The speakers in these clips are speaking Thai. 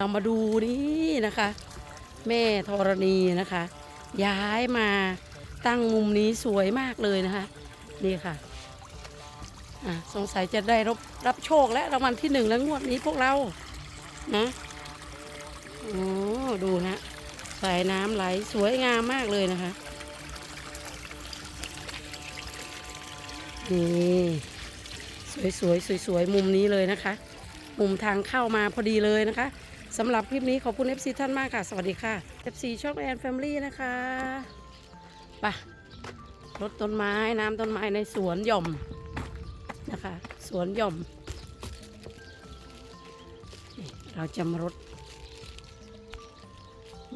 เรามาดูนี่นะคะ แม่ธรณีนะคะ ย้ายมาตั้งมุมนี้สวยมากเลยนะคะ นี่ค่ะะสงสัยจะได้รับรับโชคและรางวัลที่หนึ่งแล้วงวดนี้พวกเรานะโอ้ดูนะสายน้ำไหลสวยงามมากเลยนะคะนี่สวยๆสวยๆมุมนี้เลยนะคะ มุมทางเข้ามาพอดีเลยนะคะ สำหรับคลิปนี้ขอบคุณ FC ท่านมากค่ะ สวัสดีค่ะ FC ช่องแอนแฟมิลี่นะคะไปะรดต้นไม้น้ำต้นไม้ในสวนหย่อมนะคะ สวนหย่อม เราจะมารด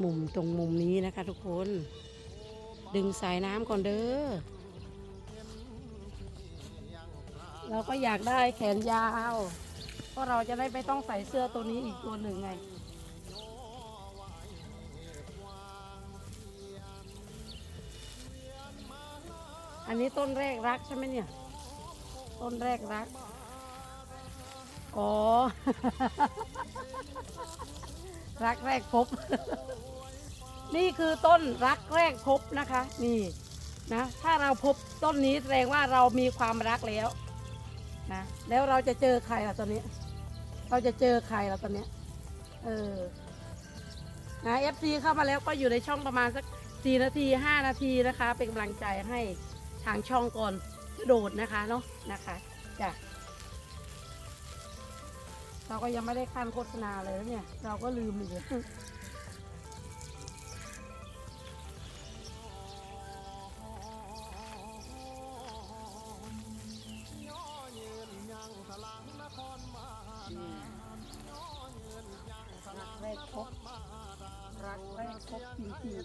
มุมตรงมุมนี้นะคะทุกคน ดึงสายน้ำก่อนเด้อเราก็อยากได้แขนยาว เพราะเราจะได้ไม่ต้องใส่เสื้อตัวนี้อีกตัวหนึ่งไง อันนี้ต้นแรกรักใช่ไหมเนี่ย ต้นแรกรักอ๋อรักแรกพบ นี่คือต้นรักแรกพบนะคะ นี่นะ ถ้าเราพบต้นนี้แสดงว่าเรามีความรักแล้วนะแล้วเราจะเจอใครล่ะตอนนี้ เราจะเจอใครล่ะตอนนี้ เออนะเอฟซีเข้ามาแล้วก็อยู่ในช่องประมาณสักสี่นาทีห้านาทีนะคะ เป็นกำลังใจให้ ทางช่องก่อนกระโดดนะคะเนาะนะคะจ้ะเราก็ยังไม่ได้ขั้นโฆษณาเลยนะเนี่ย เราก็ลืมอีกแล้วรักแรกพบรักแรกพบจริง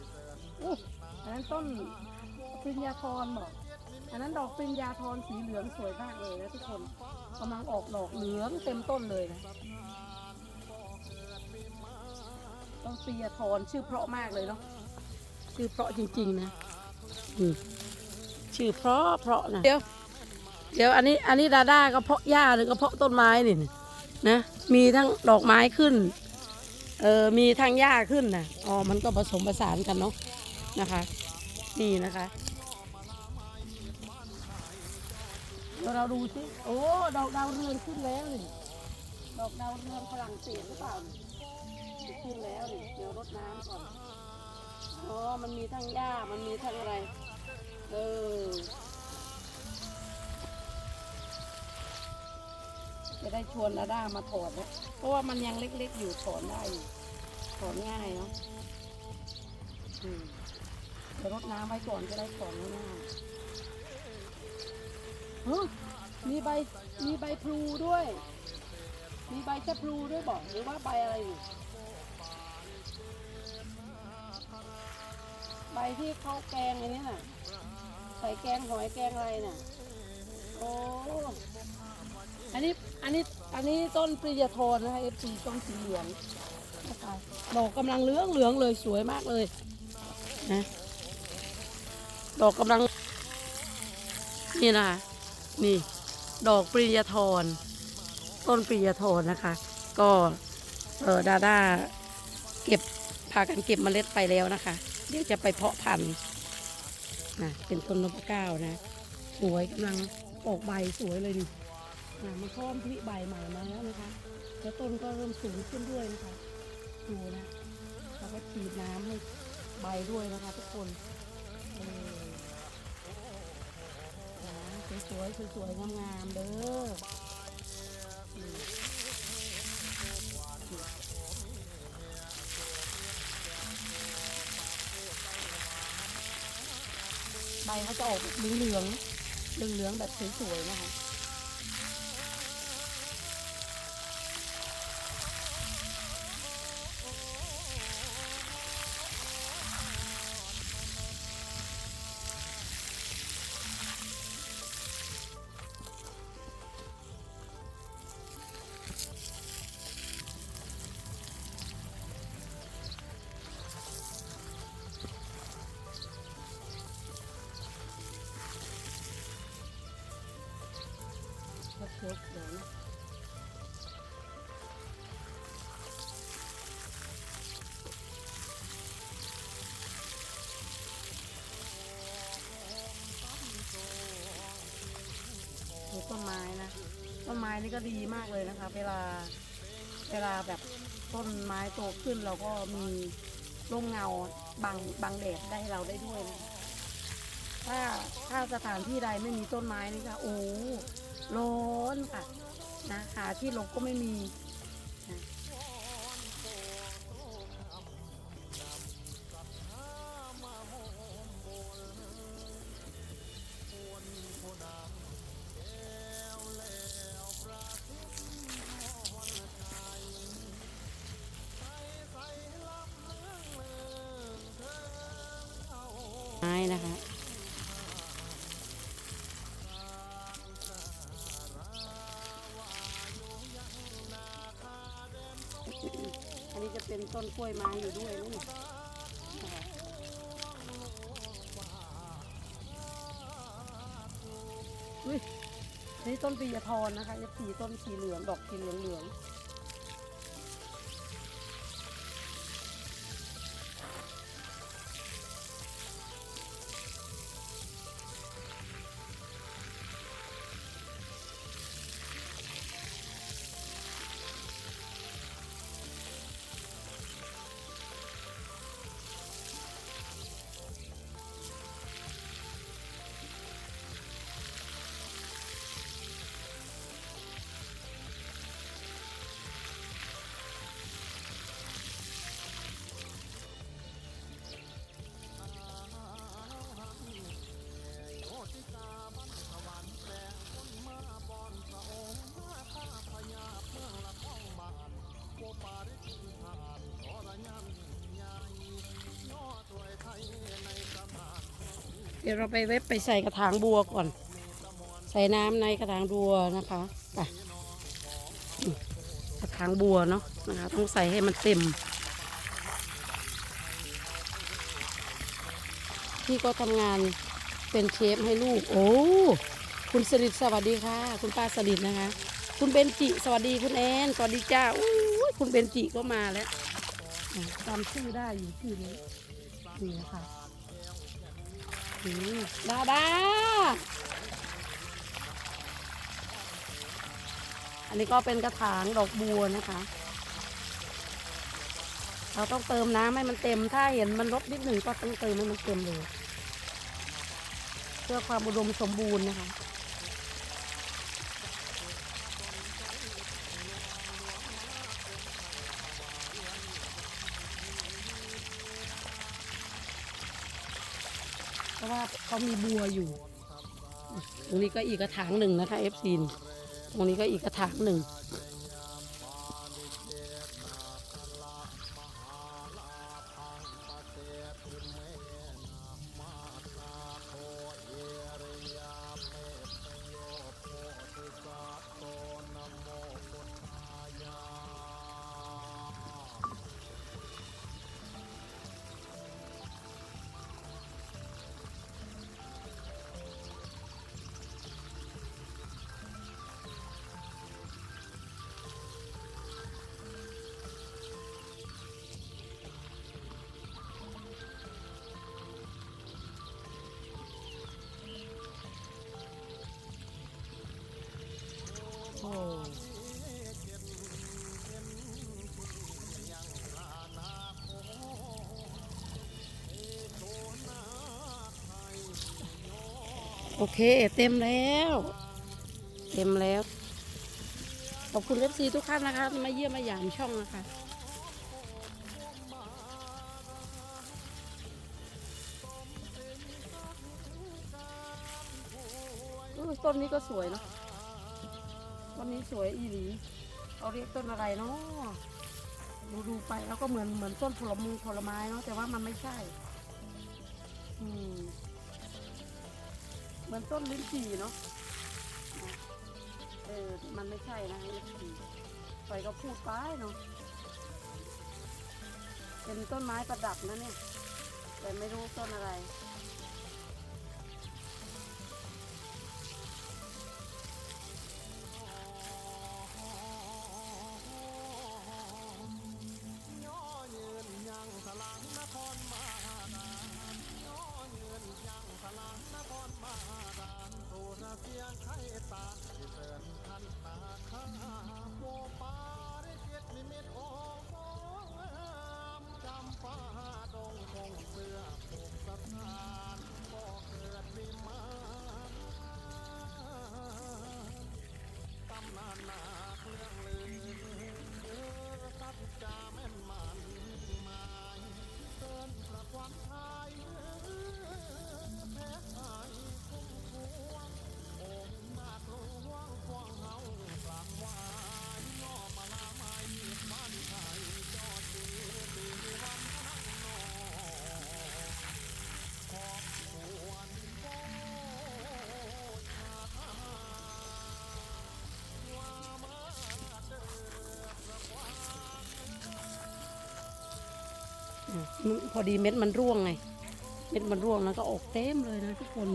ๆอู้อันนั้นต้น ปริญญาธรบอกอันนั้นดอกปริญญาธรสีเหลืองสวยมากเลยนะทุกคนกำลังออกดอกเหลืองเต็มต้นเลยนะต้นปริญญาธรชื่อเพราะมากเลยเนาะชื่อเพราะจริง ๆ นะอืมชื่อเพราะเพราะนะเดี๋ยวเดี๋ยวอันนี้อันนี้ดาด้าก็เพาะหญ้าหรือก็เพาะต้นไม้นี่นะมีทั้งดอกไม้ขึ้นเออมีทั้งหญ้าขึ้นนะอ๋อมันก็ผสมผสานกันเนาะนะคะ นี่นะคะ เดี๋ยวเราดูสิ โอ้ ดอกดาวเรืองขึ้นแล้วนี่ดอกดาวเรืองฝรั่งเศสหรือเปล่าขึ้นแล้วนี่เดี๋ยวรดน้ำก่อน อ๋อ มันมีทั้งหญ้า มันมีทั้งอะไร เออ จะได้ชวนอาด้ามาถอดนะ เพราะว่ามันยังเล็กๆอยู่ถอนได้อยู่ถอนง่ายเนาะ อืม ดี๋ยวรดน้ำไว้ก่อนจะได้ถอนง่ายๆฮะมีใบมีใบพลูด้วย มีใบชะพลูด้วยบอกหรือว่าใบอะไรอยู่ใบที่เขาแกงอันนี้น่ะ ใส่แกงหอยแกงอะไรน่ะโอ้อันนี้อันนี้อันนี้ต้นปริยาธรนะคะเอฟซีต้นสีเหลืองนะคะดอกกำลังเหลืองเหลืองเลยสวยมากเลยนะ ดอกกำลัง นี่นะคะนี่ ดอกปริยาธรต้นปริยาธรนะคะ ก็เออดาด้าเก็บพากันเก็บเมล็ดไปแล้วนะคะ เดี๋ยวจะไปเพาะพันธุ์นะเป็นต้นนพเก้านะ สวยกำลังออกใบสวยเลยนี่นะมันพร้อมผลิใบใหม่มาแล้วนะคะแล้วต้นก็เริ่มสูงขึ้นด้วยนะคะดูนะเราก็ฉีดน้ำให้ใบด้วยนะคะทุกคนเออ สวยๆสวยๆงามๆเด้อใบเขาจะออกเหลืองๆเหลืองแบบสวยๆนะคะ นี่ก็ดีมากเลยนะคะ เวลาเวลาแบบต้นไม้โตขึ้นเราก็มีร่มเงาบังบังแดดได้เราได้ด้วยนะถ้าถ้าสถานที่ใดไม่มีต้นไม้นี่ค่ะโอ้ร้อนค่ะนะหาที่หลบก็ไม่มี อันนี้จะเป็นต้นกล้วยไม้อยู่ด้วยนี่อุ้ยนี่ต้นปียทรนะคะจะสีต้นสีเหลืองดอกสีเหลืองเหลือง ดี๋ยวเราไปเว็บไปใส่กระถางบัวก่อน ใส่น้ำในกระถางบัวนะคะไปกระถางบัวเนาะนะคะ ต้องใส่ให้มันเต็ม พี่ก็ทำงานเป็นเชฟให้ลูก โอ้คุณสลิดสวัสดีค่ะ คุณป้าสลิดนะคะ คุณเบนจิสวัสดีคุณแอนสวัสดีจ้าอู้คุณเบนจิก็มาแล้วจำชื่อได้อยู่ชื่อนี้นี่นะคะ ดาดาอันนี้ก็เป็นกระถางดอกบัวนะคะ เราต้องเติมน้ำให้มันเต็ม ถ้าเห็นมันลดนิดหนึ่งก็ต้องเติมให้มันเต็มเลย เพื่อความอุดมสมบูรณ์นะคะ ราะว่าเขามีบัวอยู่ ตรงนี้ก็อีกกระถางหนึ่งนะคะเอฟซีนตรงนี้ก็อีกกระถางหนึ่ง เค เต็มแล้ว เต็มแล้ว ขอบคุณเอฟซีทุกท่านนะคะที่มาเยี่ยมมาหยามช่องนะคะเออต้นนี้ก็สวยเนอะต้นนี้สวยอีหลีเขาเรียกต้นอะไรเนาะดูดูไปแล้วก็เหมือนเหมือนต้นผลมูผลไม้เนาะแต่ว่ามันไม่ใช่ อืม เหมือนต้นลิ้นจี่เนาะเออ มันไม่ใช่นะลิ้นจี่ไปก็พูดไปเนาะเป็นต้นไม้ประดับนะเนี่ย แต่ไม่รู้ต้นอะไร พอดีเม็ดมันร่วงไง เม็ดมันร่วงแล้วก็ออกเต็มเลยนะทุกคน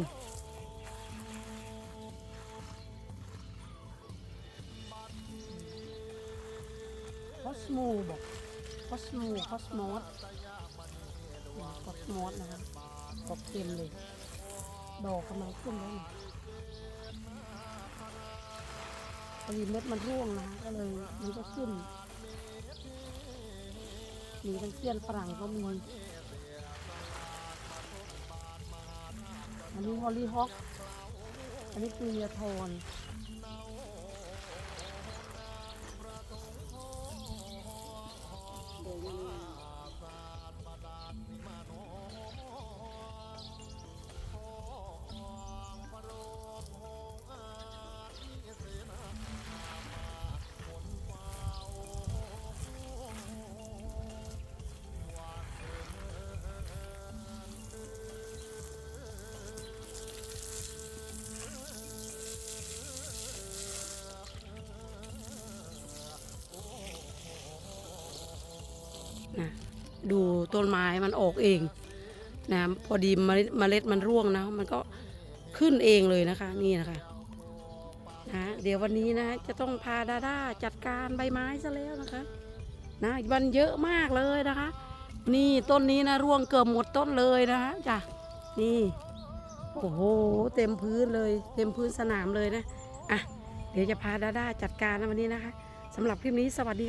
คอสโมบอกคอสโมคอสมอสคอสมอสนะคะออกเต็มเลย ดอกกำลังขึ้นแล้วนะพอดีเม็ดมันร่วงนะก็เลยมันก็ขึ้น มีทั้งเทียนฝรั่งก็มีอันนี้ฮอลลี่ฮอก อันนี้คือเรียทอนเดี๋ยว ดูต้นไม้มันออกเองนะพอดีเมล็ดเมล็ดมันร่วงนะ มันก็ขึ้นเองเลยนะคะ นี่นะคะนะเดี๋ยววันนี้นะจะต้องพาดาด้าจัดการใบไม้ซะแล้วนะคะนะมันเยอะมากเลยนะคะ นี่ต้นนี้นะร่วงเกือบหมดต้นเลยนะคะจ้ะนี่โอ้โหเต็มพื้นเลย เต็มพื้นสนามเลยนะอะเดี๋ยวจะพาดาด้าจัดการนะวันนี้นะคะสำหรับคลิปนี้สวัสดี